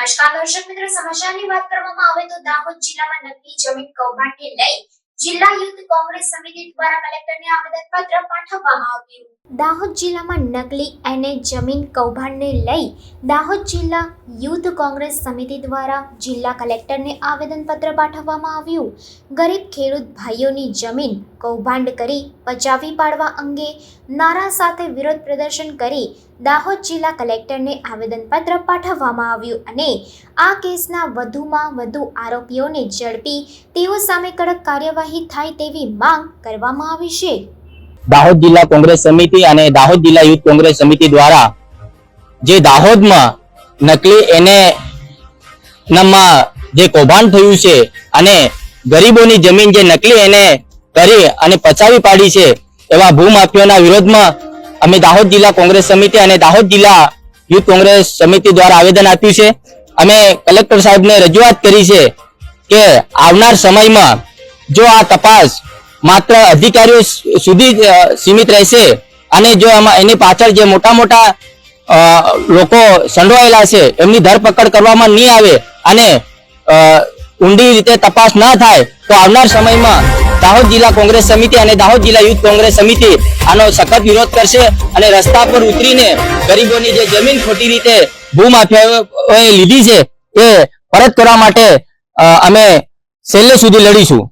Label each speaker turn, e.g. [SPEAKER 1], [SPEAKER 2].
[SPEAKER 1] નમસ્કાર દર્શક મિત્રો સમાચારની વાત કરવામાં આવે તો દાહોદ જિલ્લામાં નકલી જમીન કૌભાંડને લઈ જિલ્લા યુથ કોંગ્રેસ સમિતિ દ્વારા કલેક્ટરને આવેદનપત્ર પાઠવવામાં આવ્યું. દાહોદ જિલ્લામાં નકલી અને જમીન કૌભાંડને લઈ દાહોદ જિલ્લા યુથ કોંગ્રેસ સમિતિ દ્વારા જિલ્લા કલેક્ટરને આવેદનપત્ર પાઠવવામાં આવ્યું. ગરીબ ખેડૂત ભાઈઓની જમીન કૌભાંડ કરી પચાવી પાડવા અંગે નારા સાથે વિરોધ પ્રદર્શન કરી દાહોદ જિલ્લા કલેક્ટરને આવેદનપત્ર પાઠવવામાં આવ્યું અને આ કેસના વધુમાં વધુ આરોપીઓને ઝડપી તેઓ સામે કડક કાર્યવાહી થાય તેવી માંગ કરવામાં આવી છે.
[SPEAKER 2] દાહોદ જિલ્લા કોંગ્રેસ સમિતિ અને દાહોદ જિલ્લા યુથ કોંગ્રેસ સમિતિ દ્વારા જે દાહોદમાં નકલી એને નામમાં જે કૌભાંડ થયું છે અને ગરીબોની જમીન જે નકલી એને કરી અને પચાવી પાડી છે એવા ભૂમાફિયોના વિરોધમાં અમે દાહોદ જિલ્લા કોંગ્રેસ સમિતિ અને દાહોદ જિલ્લા યુથ કોંગ્રેસ સમિતિ દ્વારા આવેદન આપ્યું છે. અમે કલેક્ટર સાહેબને રજૂઆત કરી છે કે આવનાર સમયમાં જો આ તપાસ માત્ર અધિકારીઓ સુધી સીમિત રહેશે અને જો આમાં એની પાછળ જે મોટા મોટા લોકો સંડોવાયેલા છે, એમની ધરપકડ કરવામાં નહીં આવે અને ઊંડી રીતે તપાસ ના થાય, તો આવનાર સમયમાં દાહોદ જિલ્લા કોંગ્રેસ સમિતિ અને દાહોદ જિલ્લા યુથ કોંગ્રેસ સમિતિ આનો સખત વિરોધ કરશે અને રસ્તા પર ઉતરીને ગરીબોની જે જમીન ખોટી રીતે ભૂમાફિયાઓએ લીધી છે, એ પરત કરવા માટે અમે છેલ્લે સુધી લડીશું.